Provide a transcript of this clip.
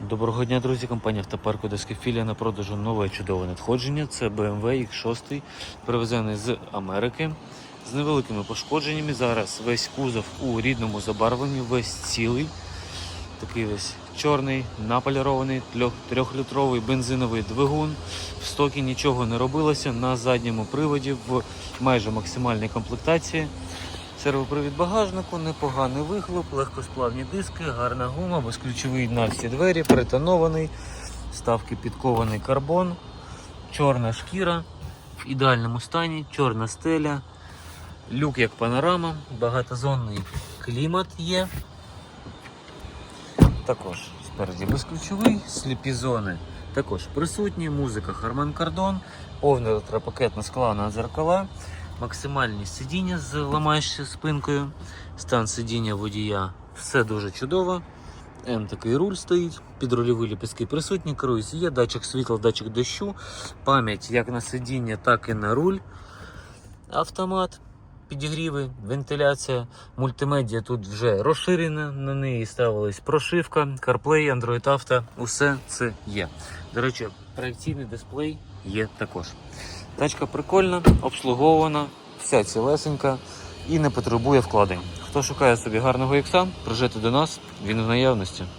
Доброго дня, друзі. Компанія Автопарк Одеська філія на продажу нове чудове надходження. Це BMW X6, привезений з Америки з невеликими пошкодженнями. Зараз весь кузов у рідному забарвленні, весь цілий. Такий весь чорний, наполірований, трьох- трьохлітровий бензиновий двигун. В стокі нічого не робилося на задньому приводі в майже максимальній комплектації. Сервопривід багажнику, непоганий вихлоп, легкосплавні диски, гарна гума, безключовий на всі двері, перетонований, ставки підкований карбон, чорна шкіра в ідеальному стані, чорна стеля, люк як панорама, багатозонний клімат є. Також спереді безключовий, сліпі зони також присутні, музика Harman Kardon, повний електропакетна скла на дзеркала, максимальні сидіння з ламаючою спинкою, стан сидіння водія, все дуже чудово. М такий руль стоїть, підрульові ліпістки присутні, керуюсь є, датчик світла, датчик дощу, пам'ять як на сидіння, так і на руль. Автомат, підігріви, вентиляція, мультимедіа тут вже розширена, на неї ставилась прошивка, CarPlay, Android Auto, усе це є. До речі, проекційний дисплей є також. Тачка прикольна, обслуговувана, вся цілесенька і не потребує вкладень. Хто шукає собі гарного ікса, приїжджайте до нас, він в наявності.